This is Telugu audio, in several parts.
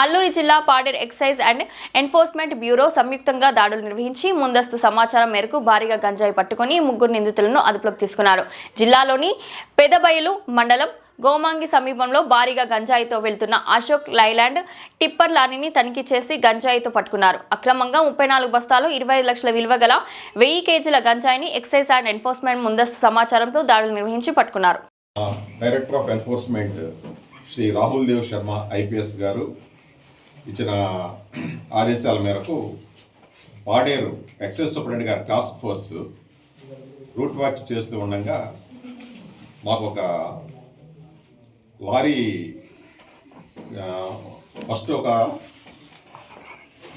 అల్లూరి జిల్లా పాడెడ్ ఎక్సైజ్ అండ్ ఎన్ఫోర్స్మెంట్ బ్యూరో సంయుక్తంగా దాడులు నిర్వహించి ముందస్తు సమాచారం మేరకు భారీగా గంజాయి పట్టుకుని ముగ్గురు నిందితులను అదుపులోకి తీసుకున్నారు. జిల్లాలోని పెదబయలు మండలం గోమాంగి సమీపంలో భారీగా గంజాయితో వెళ్తున్న అశోక్ లైలాండ్ టిప్పర్ లారీని తనిఖీ చేసి గంజాయితో పట్టుకున్నారు. అక్రమంగా ముప్పై నాలుగు బస్తాలు ఇరవై లక్షల విలువ గల వెయ్యి కేజీల గంజాయిని ఎక్సైజ్ అండ్ ఎన్ఫోర్స్మెంట్ ముందస్తు సమాచారంతో దాడులు నిర్వహించి పట్టుకున్నారు. Director of enforcement Shri Rahul Dev Sharma IPS గారు ఇచ్చిన ఆదేశాల మేరకు పాడేరు ఎక్సైజ్ సూపరింటెండెంట్ గారి టాస్క్ ఫోర్స్ రూట్ వాచ్ చేస్తూ ఉండగా మాకు ఒక లారీ ఫస్ట్ ఒక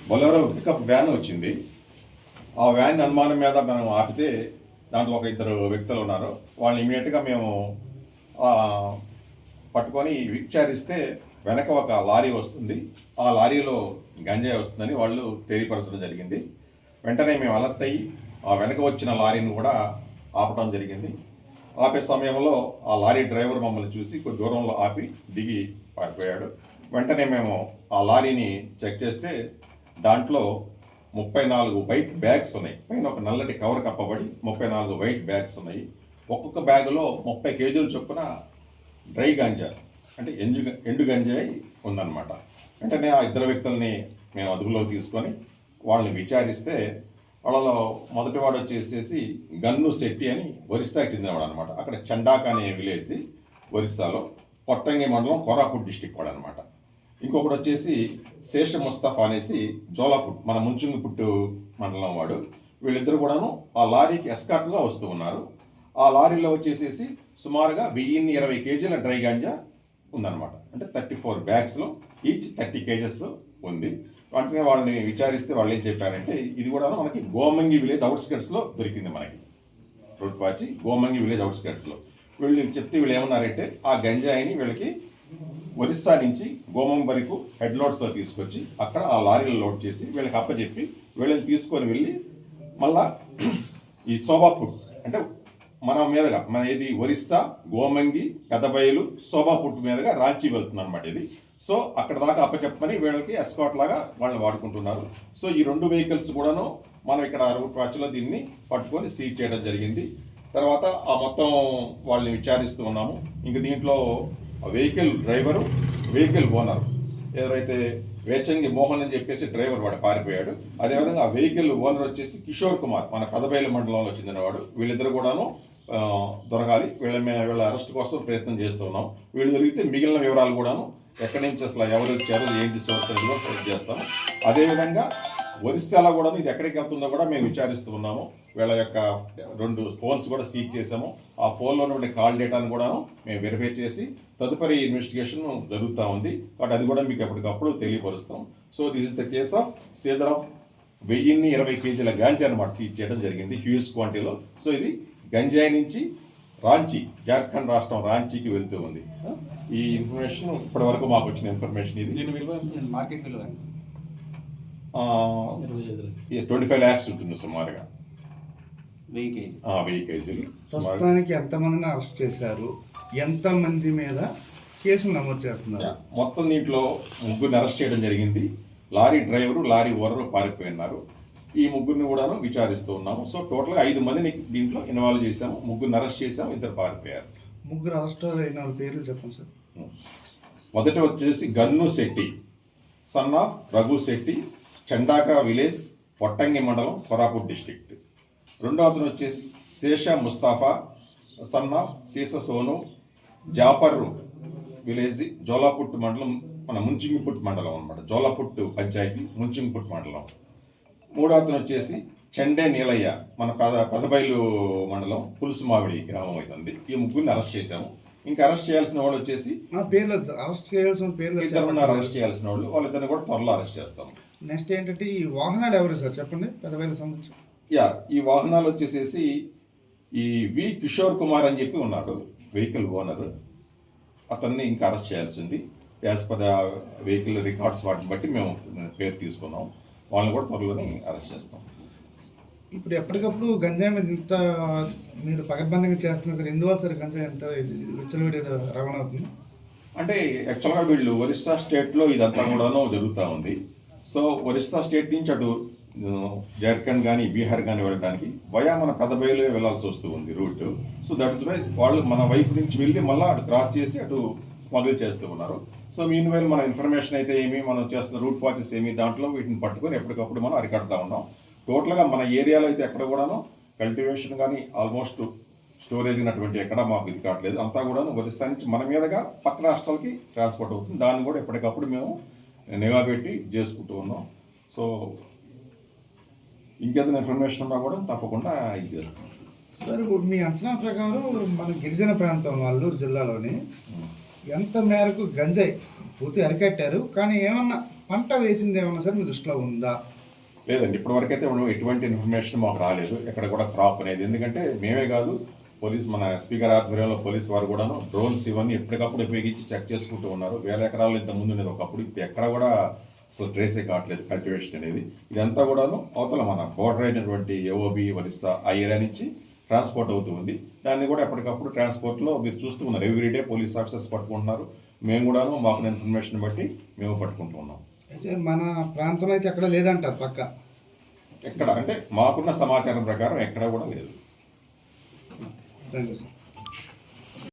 బొలెరో పికప్ వ్యాన్ వచ్చింది. ఆ వ్యాన్ అనుమానం మీద మనం ఆపితే దాంట్లో ఒక ఇద్దరు వ్యక్తులు ఉన్నారు. వాళ్ళని ఇమీడియట్గా మేము పట్టుకొని విచారిస్తే వెనక ఒక లారీ వస్తుంది. ఆ లారీలో గంజాయి వస్తుందని వాళ్ళు తెలియపరచడం జరిగింది. వెంటనే మేము అలర్ట్ అయ్యి ఆ వెనక వచ్చిన లారీని కూడా ఆపడం జరిగింది. ఆపే సమయంలో ఆ లారీ డ్రైవర్ మమ్మల్ని చూసి కొద్ది దూరంలో ఆపి దిగి పారిపోయాడు. వెంటనే మేము ఆ లారీని చెక్ చేస్తే దాంట్లో ముప్పై నాలుగు వైట్ బ్యాగ్స్ ఉన్నాయి. పైన ఒక నల్లటి కవర్ కప్పబడి ముప్పై నాలుగు వైట్ బ్యాగ్స్ ఉన్నాయి. ఒక్కొక్క బ్యాగులో ముప్పై కేజీల చొప్పున డ్రై గంజా అంటే ఎంజు ఎండు గంజాయి ఉందన్నమాట. వెంటనే ఆ ఇద్దరు వ్యక్తుల్ని మేము అదుపులోకి తీసుకొని వాళ్ళని విచారిస్తే వాళ్ళలో మొదటివాడు వచ్చేసేసి గన్ను శెట్టి అని ఒరిస్సాకి చెందినవాడు అనమాట అక్కడ చండాక అనే విలేజ్ ఒరిస్సాలో పొట్టంగి మండలం కోరాపుట్ డిస్టిక్ వాడు అనమాట ఇంకొకటి వచ్చేసి శేష ముస్తఫా అనేసి జోలాపుట్ మన ముంచుంగిపుట్టు మండలం వాడు. వీళ్ళిద్దరు కూడాను ఆ లారీకి ఎస్కాట్గా వస్తూ ఉన్నారు. ఆ లారీలో వచ్చేసేసి సుమారుగా వెయ్యిన్ని ఇరవై కేజీల డ్రై గాంజా ఉందన్నమాట. అంటే థర్టీ ఫోర్ బ్యాగ్స్లో ఈచ్ థర్టీ కేజెస్ ఉంది. వెంటనే వాళ్ళని విచారిస్తే వాళ్ళు ఏం చెప్పారంటే ఇది కూడా మనకి గోమంగి విలేజ్ అవుట్స్కట్స్లో దొరికింది మనకి. రోడ్ పాచి గోమంగి విలేజ్ అవుట్స్కట్స్లో వీళ్ళు చెప్తే వీళ్ళు ఏమన్నారంటే ఆ గంజాయిని వీళ్ళకి ఒరిస్సా నుంచి గోమం వరకు హెడ్ లోడ్స్తో తీసుకొచ్చి అక్కడ ఆ లారీలో లోడ్ చేసి వీళ్ళకి అప్పచెప్పి వీళ్ళని తీసుకొని వెళ్ళి మళ్ళా ఈ శోభాపుట్ అంటే మన మీదుగా మన ఏది? ఒరిస్సా గోమంగి పెదబయలు శోభాపుట్ మీదుగా రాంచీ వెళ్తుంది అనమాట ఇది. సో అక్కడ దాకా అప్పచెప్పని వీళ్ళకి ఎస్కాట్ లాగా వాళ్ళని వాడుకుంటున్నారు. సో ఈ రెండు వెహికల్స్ కూడాను మనం ఇక్కడ రూట్ వాచ్లో దీన్ని పట్టుకొని సీజ్ చేయడం జరిగింది. తర్వాత ఆ మొత్తం వాళ్ళని విచారిస్తూ ఉన్నాము. ఇంక దీంట్లో వెహికల్ డ్రైవరు వెహికల్ ఓనర్ ఎవరైతే వేచంగి మోహన్ అని చెప్పేసి డ్రైవర్ వాడు పారిపోయాడు. అదేవిధంగా ఆ వెహికల్ ఓనర్ వచ్చేసి కిషోర్ కుమార్ మన కదబైల మండలంలో చెందినవాడు వీళ్ళిద్దరు కూడాను దొరకాలి. వీళ్ళ మే- వీళ్ళ అరెస్ట్ కోసం ప్రయత్నం చేస్తున్నాం వీళ్ళు దొరికితే మిగిలిన వివరాలు కూడాను ఎక్కడి నుంచి అసలు ఎవరు వచ్చారు ఏంటి సోర్స్ అనేది కూడా సెలెక్ట్ చేస్తాము అదేవిధంగా ఒరిస్సాలో కూడా ఇది ఎక్కడికి వెళ్తుందో కూడా మేము విచారిస్తూ ఉన్నాము. వీళ్ళ యొక్క రెండు ఫోన్స్ కూడా సీజ్ చేసాము ఆ ఫోన్లో ఉండే కాల్ డేటాను కూడా మేము వెరిఫై చేసి తదుపరి ఇన్వెస్టిగేషన్ జరుగుతూ ఉంది. కాబట్టి అది కూడా మీకు ఎప్పటికప్పుడు తెలియపరుస్తాం. So this is the case of seizure of వెయ్యిన్ని ఇరవై కేజీల గాంజా అనమాట సీజ్ చేయడం జరిగింది. హ్యూజ్ క్వాంటిటీలో సో ఇది గంజాయి నుంచి రాంచీ జార్ఖండ్ రాష్ట్రం రాంచీకి వెళ్తూ ఉంది. ఈ ఇన్ఫర్మేషన్ ఇప్పటి వరకు మాకు వచ్చిన ఇన్ఫర్మేషన్ ఇది. దీని విలువ మార్కెట్ విలువ ఎంత? ట్వంటీ ఫైవ్ ల్యాక్స్ ఉంటుంది సుమారుగా. వెయ్యి కేజీలు. ప్రస్తుతానికి ఎంతమందిని అరెస్ట్ చేశారు? ఎంతమంది మీద కేసులు నమోదు చేస్తున్నారు? మొత్తం దీంట్లో ముగ్గురిని అరెస్ట్ చేయడం జరిగింది. లారీ డ్రైవరు లారీ ఓనరు పారిపోయి ఉన్నారు ఈ ముగ్గురిని కూడాను విచారిస్తూ ఉన్నాము. సో టోటల్గా ఐదు మందిని దీంట్లో ఇన్వాల్వ్ చేశాము. ముగ్గురిని అరెస్ట్ చేశాము. ఇద్దరు పారిపోయారు. ముగ్గురు అరెస్ట్ అయిన పేర్లు చెప్పండి సార్. మొదటి వచ్చేసి Gannu Shetty son of Raghu Shetty Chandaka village Pottangi మండలం కొరాపూట్ డిస్ట్రిక్ట్. రెండో అతను వచ్చేసి Shesha Mustafa son of Sisa Sonu Jafar village Jolaput మండలం మన ముంచింగిపుట్ మండలం అనమాట జోలాపుట్ పంచాయతీ ముంచింగిపుట్ మండలం. మూడో అతను వచ్చేసి చెండే నీలయ్య మన పద పదబైలు మండలం పులుసుమావిడి గ్రామం అవుతుంది ఈ ముగ్గురిని అరెస్ట్ చేశాము. ఇంకా అరెస్ట్ చేయాల్సిన వాళ్ళు వచ్చేసి ఆ పేర్లు అరెస్ట్ చేయాల్సిన పేర్లు ఇద్దరు అరెస్ట్ చేయాల్సిన వాళ్ళు. వాళ్ళిద్దరిని కూడా త్వరలో అరెస్ట్ చేస్తాం. నెక్స్ట్ ఏంటంటే ఈ వాహనాలు ఎవరు సార్? చెప్పండి. పెద్దవేల సంబంధించి. యా ఈ వాహనాలు వచ్చేసేసి ఈ వి కిషోర్ కుమార్ అని చెప్పి ఉన్నాడు వెహికల్ ఓనర్. అతన్ని ఇంకా అరెస్ట్ చేయాల్సి ఉంది as per the vehicle records వాటిని బట్టి మేము పేరు తీసుకున్నాం. వాళ్ళని కూడా త్వరలోనే అరెస్ట్ చేస్తాం. ఇప్పుడు ఎప్పటికప్పుడు గంజాయి మీద ఇంత మీరు పకడ్బందీగా చేస్తున్నారు సార్. ఎందువల్ల సార్ గంజాయి ఎంత విచ్చలవిడి రవాణా అవుతుంది? అంటే యాక్చువల్గా వీళ్ళు ఒరిస్సా స్టేట్లో ఇదంతా కూడాను జరుగుతూ ఉంది. సో ఒరిస్సా స్టేట్ నుంచి అటు జార్ఖండ్ కానీ బీహార్ కానీ వెళ్ళడానికి వయా మన పెదబయలు వెళ్ళాల్సి వస్తూ ఉంది route. So that is why వాళ్ళు మన వైపు నుంచి వెళ్ళి మళ్ళీ అటు క్రాస్ చేసి అటు స్మగుల్ చేస్తూ ఉన్నారు. సో మీన్ వైల్ మన ఇన్ఫర్మేషన్ అయితే ఏమి మనం చేస్తున్న రూట్ వాచెస్ ఏమి దాంట్లో వీటిని పట్టుకొని ఎప్పటికప్పుడు మనం అరికడతా ఉన్నాం. టోటల్గా మన ఏరియాలో అయితే ఎక్కడ కూడాను కల్టివేషన్ కానీ ఆల్మోస్ట్ స్టోరేజ్ ఉన్నటువంటి ఎక్కడ మాకు ఇది కావట్లేదు. అంతా కూడా ఒరిస్సా నుంచి మన మీదుగా పక్క రాష్ట్రాలకి ట్రాన్స్పోర్ట్ అవుతుంది. దాన్ని కూడా ఎప్పటికప్పుడు మేము నిఘా పెట్టి చేసుకుంటూ ఉన్నాం. సో ఇంకేదైనా ఇన్ఫర్మేషన్ ఉన్నా కూడా తప్పకుండా ఇది చేస్తాం. సార్ ఇప్పుడు మీ అంచనా ప్రకారం మన గిరిజన ప్రాంతం అల్లూరు జిల్లాలోని ఎంత మేరకు గంజాయి పూర్తి అరికట్టారు? కానీ ఏమన్నా పంట వేసింది ఏమన్నా సార్ మీ దృష్టిలో ఉందా? లేదండి ఇప్పటివరకు అయితే ఎటువంటి ఇన్ఫర్మేషన్ మాకు రాలేదు. ఎక్కడ కూడా క్రాప్ అనేది. ఎందుకంటే మేమే కాదు పోలీస్ మన స్పీకర్ ఆధ్వర్యంలో పోలీస్ వారు కూడాను డ్రోన్స్ ఇవన్నీ ఎప్పటికప్పుడు ఉపయోగించి చెక్ చేసుకుంటూ ఉన్నారు. వేల ఎకరాలు ఇంత ముందు ఉండేది ఒకప్పుడు ఇప్పుడు ఎక్కడ కూడా అసలు ట్రేసే కావట్లేదు కల్టివేషన్ అనేది. ఇదంతా కూడాను అవతల మన బోర్డర్ అయినటువంటి ఏఓబి వరిస్తా ఆ ఏరియా నుంచి ట్రాన్స్పోర్ట్ అవుతూ ఉంది. దాన్ని కూడా ఎప్పటికప్పుడు ట్రాన్స్పోర్ట్లో మీరు చూస్తూ ఉన్నారు. ఎవ్రీడే పోలీస్ ఆఫీసర్స్ పట్టుకుంటున్నారు. మేము కూడాను మాకు ఇన్ఫర్మేషన్ బట్టి మేము పట్టుకుంటూ ఉన్నాం. అయితే మన ప్రాంతంలో అయితే ఎక్కడ లేదంటారు పక్క? ఎక్కడ? అంటే మాకున్న సమాచారం ప్రకారం ఎక్కడ కూడా లేదు. Thank you sir.